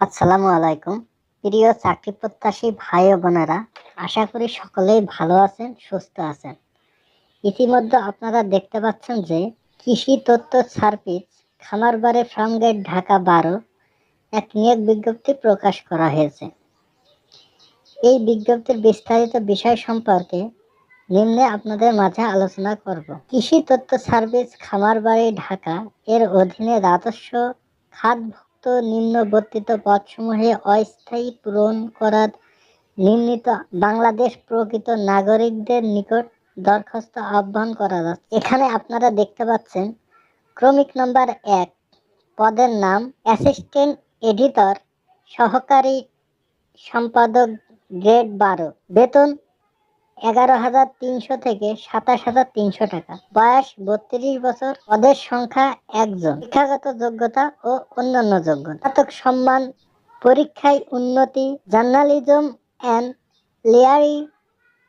আসসালামু আলাইকুম। প্রিয় চাকরি প্রত্যাশী ভাই বোনেরা, আশা করি সকলেই ভালো আছেন, সুস্থ আছেন। ইতিমধ্যে আপনারা দেখতে পাচ্ছেন যে কৃষি তথ্য সার্ভিস ফার্ম গেট ঢাকা বারো এক নিয়োগ বিজ্ঞপ্তি প্রকাশ করা হয়েছে। এই বিজ্ঞপ্তির বিস্তারিত বিষয় সম্পর্কে নিম্নে আপনাদের মাঝে আলোচনা করব। কৃষি তথ্য সার্ভিস খামারবাড়ি ঢাকা এর অধীনে রাজস্ব খাতভুক্ত নিম্নবর্তিত পদসমূহে অস্থায়ী পূরণ করার নির্ণীত বাংলাদেশ প্রকৃত নাগরিকদের নিকট দরখাস্ত আহ্বান করা যাচ্ছে। এখানে আপনারা দেখতে পাচ্ছেন, ক্রমিক নাম্বার এক, পদের নাম অ্যাসিস্ট্যান্ট এডিটর, সহকারী সম্পাদক গ্রেড বারো। বেতন এগারো হাজার তিনশো থেকে সাতাশ হাজার তিনশো টাকা। বয়স বত্রিশ বছর, পদের সংখ্যা একজন। শিক্ষাগত যোগ্যতা ও অন্যান্য যোগ্যতা। সম্মান, পরীক্ষায় উন্নতি, জার্নালিজম অ্যান্ড লেয়ারি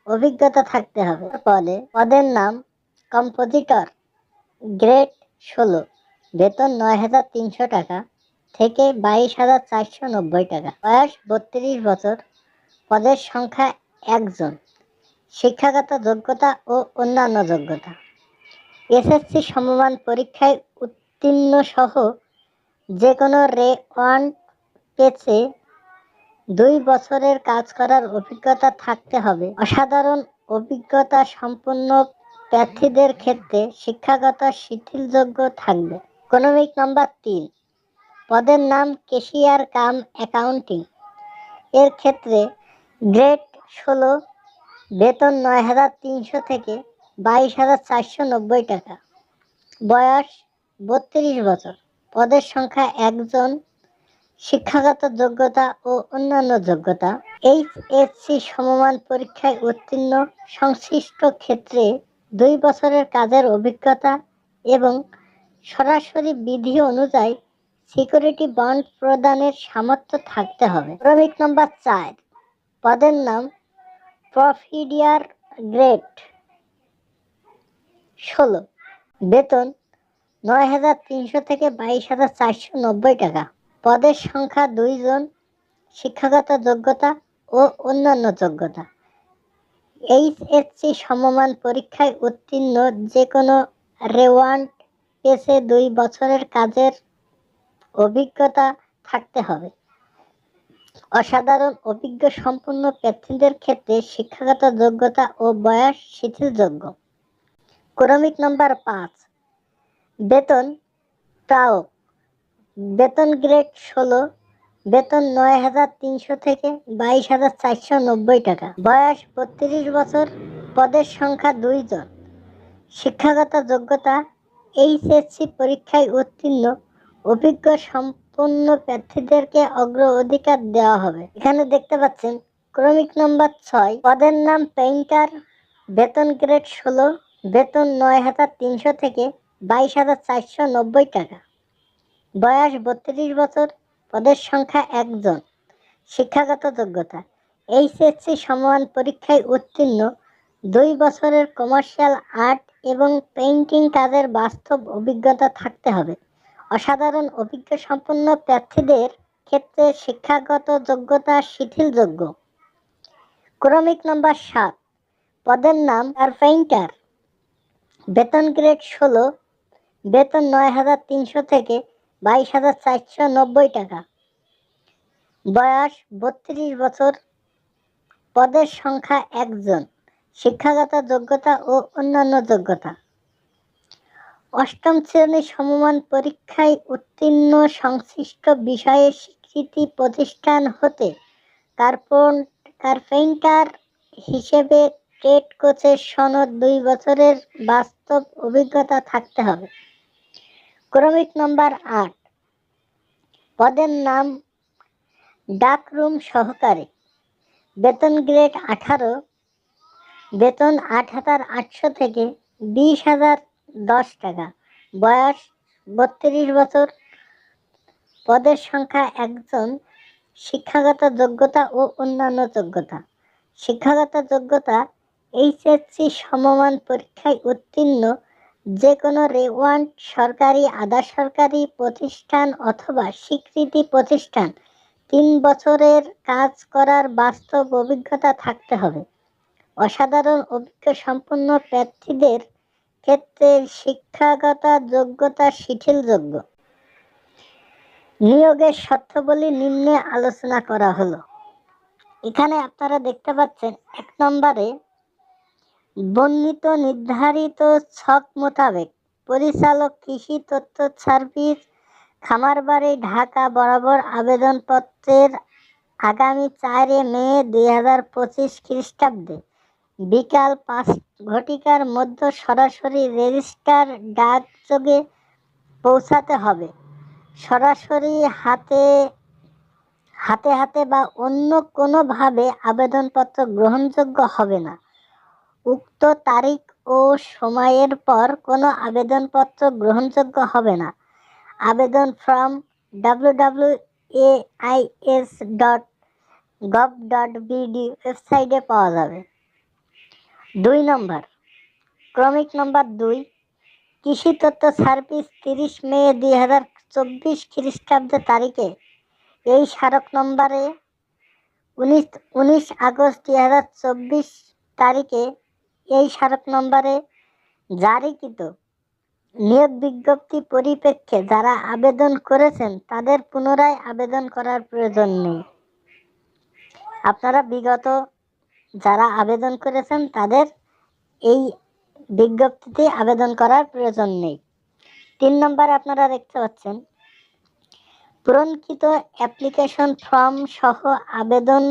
অভিজ্ঞতা থাকতে হবে। পদে, পদের নাম কম্পোজিটর, গ্রেড ষোলো। বেতন নয় হাজার তিনশো টাকা থেকে বাইশ হাজার চারশো নব্বই টাকা। বয়স বত্রিশ বছর, পদের সংখ্যা একজন। শিক্ষাগত যোগ্যতা ও অন্যান্য যোগ্যতা। এসএসসি সমমান পরীক্ষায় উত্তীর্ণ সহ যে কোনো রে ওয়ান পেছে দুই বছরের কাজ করার অভিজ্ঞতা থাকতে হবে। অসাধারণ অভিজ্ঞতা সম্পন্ন প্রার্থীদের ক্ষেত্রে শিক্ষাগত শিথিলযোগ্য থাকবে। ইকোনমিক নাম্বার তিন। পদের নাম কেশিয়ার কাম অ্যাকাউন্টিং। এর ক্ষেত্রে গ্রেড ষোলো বেতন নয় হাজার তিনশো থেকে বাইশ হাজার চারশো নব্বই টাকা। বয়স বত্রিশ বছর। পদের সংখ্যা একজন। শিক্ষাগত যোগ্যতা ও অন্যান্য যোগ্যতা। এইচ এইচএসসি সমমান পরীক্ষায় উত্তীর্ণ। সংশ্লিষ্ট ক্ষেত্রে দুই বছরের কাজের অভিজ্ঞতা এবং সরাসরি বিধি অনুযায়ী সিকিউরিটি বন্ড প্রদানের সামর্থ্য থাকতে হবে। ক্রমিক নম্বর চার। পদের নাম প্রফিডিয়ার গ্রেড ষোলো। বেতন নয় হাজার তিনশো থেকে বাইশ হাজার চারশো নব্বই টাকা। পদের সংখ্যা দুইজন, শিক্ষাগত যোগ্যতা ও অন্যান্য যোগ্যতা। এইচএসসি সমমান পরীক্ষায় উত্তীর্ণ যে কোনো রেওয়ান্ড পেসে দুই বছরের কাজের অভিজ্ঞতা থাকতে হবে। অসাধারণ, অভিজ্ঞ সম্পন্ন প্রার্থীদের ক্ষেত্রে শিক্ষাগত যোগ্যতা ও বয়স শিথিলযোগ্য। ক্রমিক নম্বর পাঁচ, বেতন প্রাও বেতন গ্রেড ষোলো, বেতন নয় হাজার তিনশো থেকে বাইশ হাজার চারশো নব্বই টাকা। বয়স বত্রিশ বছর, পদের সংখ্যা দুইজন শিক্ষাগত যোগ্যতা, এইচএসসি পরীক্ষায় উত্তীর্ণ, অভিজ্ঞ সম্পন্ন প্রার্থীদেরকে অগ্র অধিকার দেওয়া হবে। এখানে দেখতে পাচ্ছেন, ক্রমিক নম্বর ছয়, পদের নাম পেইন্টার, বেতন গ্রেড ষোলো, বেতন নয় হাজার তিনশো থেকে বাইশ হাজার চারশো নব্বই টাকা। বয়স বত্রিশ বছর, পদের সংখ্যা একজন। শিক্ষাগত যোগ্যতা, এইচএসসি সমান পরীক্ষায় উত্তীর্ণ, দুই বছরের কমার্শিয়াল আর্ট এবং পেইন্টিং কাজের বাস্তব অভিজ্ঞতা থাকতে হবে। অসাধারণ অভিজ্ঞ সম্পন্ন প্রার্থীদের ক্ষেত্রে শিক্ষাগত যোগ্যতা শিথিলযোগ্য। ক্রমিক নম্বর সাত, পদের নাম কার্পেন্টার। বেতন গ্রেড ষোলো, বেতন নয় হাজার তিনশো থেকে বাইশ হাজার চারশো নব্বই টাকা। বয়স বত্রিশ বছর, পদের সংখ্যা একজন। শিক্ষাগত যোগ্যতা ও অন্যান্য যোগ্যতা। অষ্টম শ্রেণির সমমান পরীক্ষায় উত্তীর্ণ সংশ্লিষ্ট বিষয়ে স্বীকৃতি প্রতিষ্ঠান হতে কার্পন, কার্পেন্টার হিসেবে ট্রেড কোচের সনদ দুই বছরের বাস্তব অভিজ্ঞতা থাকতে হবে। ক্রমিক নম্বর আট। পদের নাম ডাকরুম সহকারী। বেতন গ্রেড আঠারো। বেতন আট হাজার আটশো থেকে বিশ হাজার দশ টাকা। বয়স বত্রিশ বছর। পদের সংখ্যা একজন। শিক্ষাগত যোগ্যতা ও অন্যান্য যোগ্যতা। শিক্ষাগত যোগ্যতা এইচএসসি সমমান পরীক্ষায় উত্তীর্ণ। যে কোনো রেওয়ান্ড সরকারি, আধা সরকারি প্রতিষ্ঠান অথবা স্বীকৃতি প্রতিষ্ঠান। তিন বছরের কাজ করার বাস্তব অভিজ্ঞতা থাকতে হবে। অসাধারণ অভিজ্ঞ সম্পন্ন প্রার্থীদের ক্ষেত্রে শিক্ষাগত যোগ্যতা শিথিলযোগ্য নিয়োগের শর্তাবলী নিম্নে আলোচনা করা হলো। এখানে আপনারা দেখতে পাচ্ছেন, এক নম্বরে বর্ণিত নির্ধারিত ছক মোতাবেক পরিচালক কৃষি তথ্য সার্ভিস, খামারবাড়ি, ঢাকা বরাবর আবেদনপত্রের আগামী চারে মে দুই হাজার পঁচিশ খ্রিস্টাব্দে বিকাল পাঁচ ঘটিকার মধ্যে সরাসরি রেজিস্টার ডাকযোগে পৌঁছাতে হবে। সরাসরি হাতে হাতে হাতে বা অন্য কোনোভাবে আবেদনপত্র গ্রহণযোগ্য হবে না। উক্ত তারিখ ও সময়ের পর কোনো আবেদনপত্র গ্রহণযোগ্য হবে না। আবেদন form W W A I S dot gov dot BD ওয়েবসাইটে পাওয়া যাবে। দুই নম্বর। ক্রমিক নম্বর দুই। কৃষি তথ্য সার্ভিস তিরিশ মে দুই হাজার চব্বিশ খ্রিস্টাব্দ তারিখে এই স্মারক নম্বরে উনিশ উনিশ আগস্ট দুই হাজার চব্বিশ তারিখে এই স্মারক নম্বরে জারিকৃত নিয়োগ বিজ্ঞপ্তি পরিপ্রেক্ষে যারা আবেদন করেছেন তাদের পুনরায় আবেদন করার প্রয়োজন নেই। আপনারা বিগত যারা আবেদন করেছেন, তাদের এই বিজ্ঞপ্তিতে আবেদন করার প্রয়োজন নেই। তিন নম্বর আপনারা দেখতে পাচ্ছেন, পূরণকৃত অ্যাপ্লিকেশন ফর্ম সহ আবেদন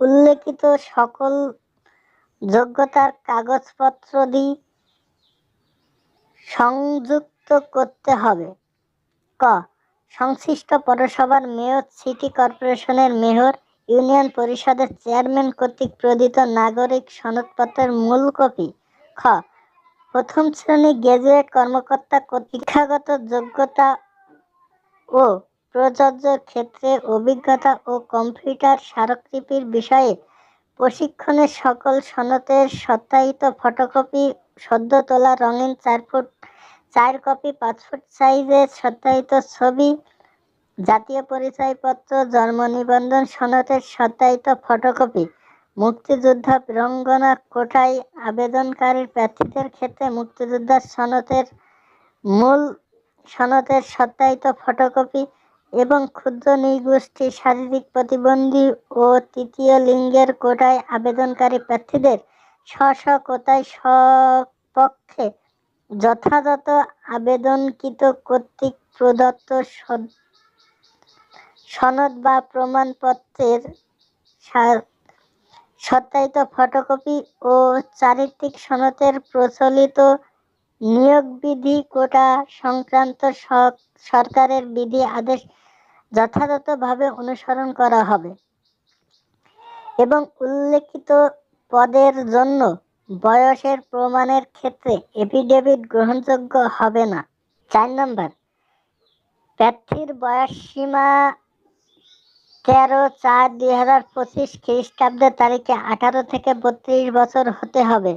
উল্লেখিত সকল যোগ্যতার কাগজপত্র দিয়ে সংযুক্ত করতে হবে। ক, সংশ্লিষ্ট পৌরসভার মেয়র, সিটি কর্পোরেশনের মেয়র ইউনিয়ন পরিষদের চেয়ারম্যান কর্তৃক প্রদত্ত নাগরিক সনদপত্রের মূল কপি। খ, প্রথম শ্রেণি গ্র্যাজুয়েট কর্মকর্তা শিক্ষাগত যোগ্যতা ও প্রযোজ্য ক্ষেত্রে অভিজ্ঞতা ও কম্পিউটার স্মারকলিপির বিষয়ে প্রশিক্ষণের সকল সনদের সত্যায়িত ফটোকপি, সদ্য তোলা রঙিন চার ফুট, চার কপি পাসপোর্ট সাইজের সত্যায়িত ছবি জাতীয় পরিচয়পত্র, জন্ম নিবন্ধন, সনদের সত্যায়িত ফটোকপি, মুক্তিযোদ্ধা বীরঙ্গনা কোটায় আবেদনকারী প্রার্থীদের ক্ষেত্রে মুক্তিযোদ্ধার সনদের মূল সনদের সত্যায়িত ফটোকপি এবং ক্ষুদ্র নৃগোষ্ঠী শারীরিক প্রতিবন্ধী ও তৃতীয় লিঙ্গের কোটায় আবেদনকারী প্রার্থীদের স্ব স্ব কোটায় স্বপক্ষে যথাযথ আবেদনকৃত কর্তৃক প্রদত্ত সনদ বা প্রমাণপত্রের সত্যায়িত ফটোকপি ও চারিত্রিক সনদের প্রচলিত নিয়োগ বিধি কোটা সংক্রান্ত সরকারের বিধি আদেশ যথাযথভাবে অনুসরণ করা হবে এবং উল্লেখিত পদের জন্য বয়সের প্রমাণের ক্ষেত্রে এফিডেভিট গ্রহণযোগ্য হবে না। চার নম্বর, প্রার্থীর বয়স সীমা তেরো চার দুই হাজার পঁচিশ খ্রিস্টাব্দের তারিখে আঠারো থেকে বত্রিশ বছর হতে হবে।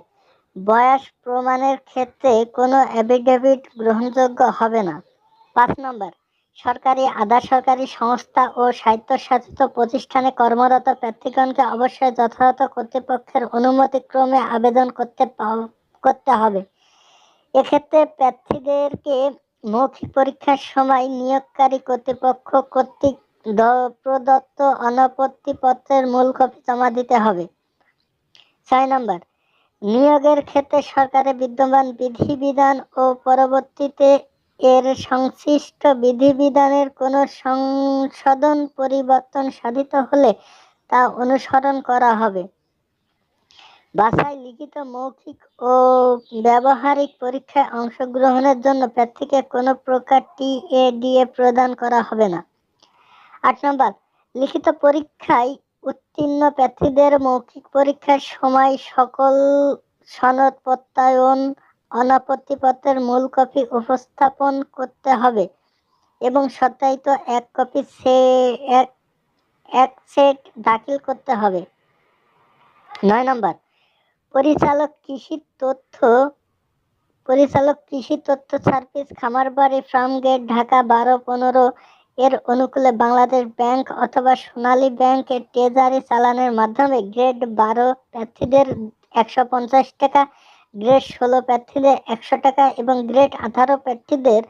বয়স প্রমাণের ক্ষেত্রে কোনো অ্যাফিডেভিট গ্রহণযোগ্য হবে না। পাঁচ নম্বর, সরকারি আধা সরকারি সংস্থা ও স্বায়ত্তশাসিত প্রতিষ্ঠানে কর্মরত প্রার্থীগণকে অবশ্যই যথাযথ কর্তৃপক্ষের অনুমতিক্রমে আবেদন করতে করতে হবে। এক্ষেত্রে প্রার্থীদেরকে মৌখিক পরীক্ষার সময় নিয়োগকারী কর্তৃপক্ষ কর্তৃক প্রদত্ত অনাপত্তিপত্রের মূল কপি জমা দিতে হবে। ছয় নম্বর, নিয়োগের ক্ষেত্রে সরকারের বিদ্যমান বিধিবিধান ও পরবর্তীতে এর সংশ্লিষ্ট বিধিবিধানের কোনো সংশোধন পরিবর্তন সাধিত হলে তা অনুসরণ করা হবে। বাসায় লিখিত মৌখিক ও ব্যবহারিক পরীক্ষায় অংশগ্রহণের জন্য প্রার্থীকে কোনো প্রকার টিএডিএ প্রদান করা হবে না। আট নম্বর, লিখিত পরীক্ষায় উত্তীর্ণ প্রার্থীদের মৌখিক পরীক্ষার সময় সকল সনদ প্রত্যায়ন, অনাপত্তিপত্রের মূল কপি উপস্থাপন করতে হবে এবং সত্যায়িত এক কপি সে, এক সেট দাখিল করতে হবে। নয় নম্বর, পরিচালক কৃষি তথ্য, পরিচালক কৃষি তথ্য service Khamarbari, farm gate, Dhaka বারো পনেরো এর অনুকূলে বাংলাদেশ ব্যাংক অথবা সোনালী ব্যাংকের ট্রেজারি চালানের মাধ্যমে গ্রেড বারো প্রার্থীদের একশো পঞ্চাশ টাকা, গ্রেড ষোলো প্রার্থীদের একশো টাকা এবং গ্রেড আঠারো প্রার্থীদের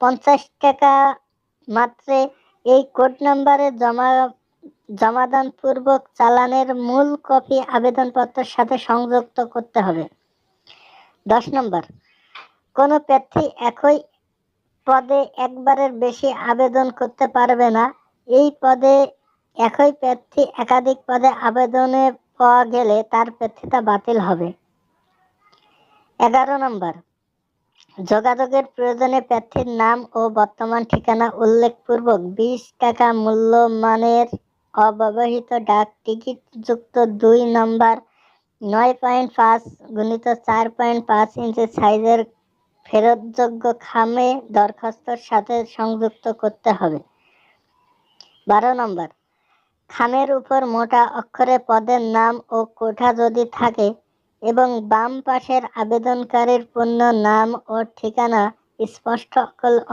পঞ্চাশ টাকা মাত্রে এই কোড নাম্বারে জমা জমাদান পূর্বক চালানের মূল কপি আবেদনপত্রের সাথে সংযুক্ত করতে হবে। দশ নম্বর, কোনো প্রার্থী একই পদে একবারের বেশি আবেদন করতে পারবে না। এই পদে একই প্রার্থী একাধিক পদে আবেদনে পাওয়া গেলে তার প্রার্থিতা বাতিল হবে। এগারো নম্বর। যোগাযোগের প্রয়োজনে প্রার্থীর নাম ও বর্তমান ঠিকানা উল্লেখপূর্বক বিশ টাকা মূল্যমানের অব্যবহৃত ডাক টিকিট যুক্ত দুই নম্বর নয় পয়েন্ট পাঁচ গুণিত চার পয়েন্ট পাঁচ ইঞ্চি সাইজের ফেরতযোগ্য খামে দরখাস্তর সাথে সংযুক্ত করতে হবে। বারো নম্বর, খামের উপর মোটা অক্ষরে পদের নাম ও কোঠা যদি থাকে এবং বাম পাশের আবেদনকারীর পূর্ণ নাম ও ঠিকানা স্পষ্ট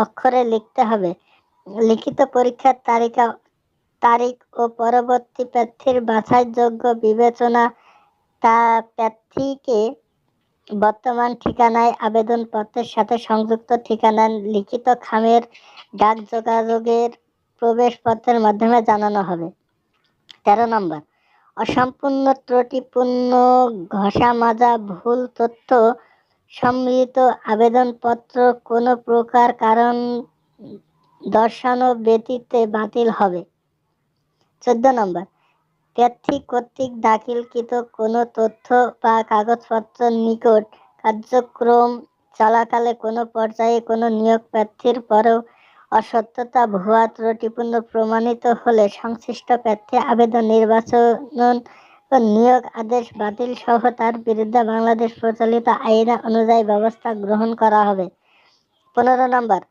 অক্ষরে লিখতে হবে, লিখিত পরীক্ষার তালিকা তারিখ ও পরবর্তী প্রার্থীর বাছাইযোগ্য বিবেচনা তা প্রার্থীকে বর্তমান ঠিকানায় আবেদনপত্রের সাথে সংযুক্ত ঠিকানার লিখিত খামের ডাক যোগাযোগের প্রবেশপত্রের মাধ্যমে জানানো হবে। তেরো নম্বর, অসম্পূর্ণ ত্রুটিপূর্ণ ঘষা মাজা ভুল তথ্য সম্মিলিত আবেদনপত্র কোনো প্রকার কারণ দর্শানো ব্যতীতে বাতিল হবে। চোদ্দ নম্বর প্রার্থী কর্তৃক দাখিলকৃত কোনো তথ্য বা কাগজপত্র নিকট কার্যক্রম চলাকালে কোনো পর্যায়ে কোনো নিয়োগ প্রার্থীর পরেও অসত্যতা ভুয়া ত্রুটিপূর্ণ প্রমাণিত হলে সংশ্লিষ্ট প্রার্থী আবেদন, নির্বাচন নিয়োগ আদেশ বাতিল সহ তার বিরুদ্ধে বাংলাদেশ প্রচলিত আইন অনুযায়ী ব্যবস্থা গ্রহণ করা হবে। পনেরো নম্বর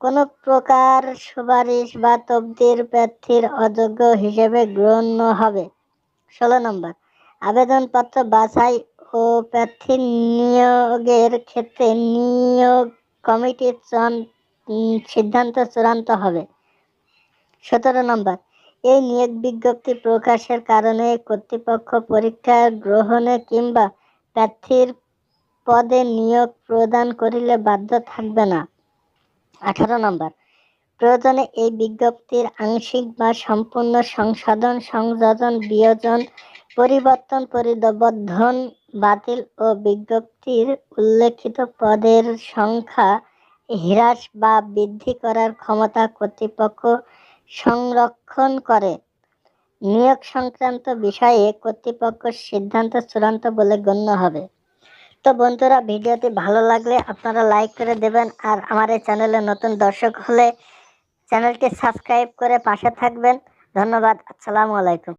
কোনো প্রকার সুপারিশ বা তবদির প্রার্থীর অযোগ্য হিসেবে গণ্য হবে। ষোলো নম্বর, আবেদনপত্র বাছাই ও প্রার্থী নিয়োগের ক্ষেত্রে নিয়োগ কমিটির সিদ্ধান্ত চূড়ান্ত হবে। সতেরো নম্বর, এই নিয়োগ বিজ্ঞপ্তি প্রকাশের কারণে কর্তৃপক্ষ পরীক্ষা গ্রহণে কিংবা প্রার্থীর পদে নিয়োগ প্রদান করিলে বাধ্য থাকবে না। আঠারো নম্বর। প্রয়োজনে এই বিজ্ঞপ্তির আংশিক বা সম্পূর্ণ সংশোধন, সংযোজন, বিয়োজন, পরিবর্তন পরিবর্ধন বাতিল ও বিজ্ঞপ্তির উল্লেখিত পদের সংখ্যা হ্রাস বা বৃদ্ধি করার ক্ষমতা কর্তৃপক্ষ সংরক্ষণ করে। নিয়োগ সংক্রান্ত বিষয়ে কর্তৃপক্ষ সিদ্ধান্ত চূড়ান্ত বলে গণ্য হবে। তো বন্ধুরা, ভিডিওটি ভালো লাগলে আপনারা লাইক করে দেবেন আর আমার এই চ্যানেলে নতুন দর্শক হলে চ্যানেলটি সাবস্ক্রাইব করে পাশে থাকবেন। ধন্যবাদ, আসসালামু আলাইকুম।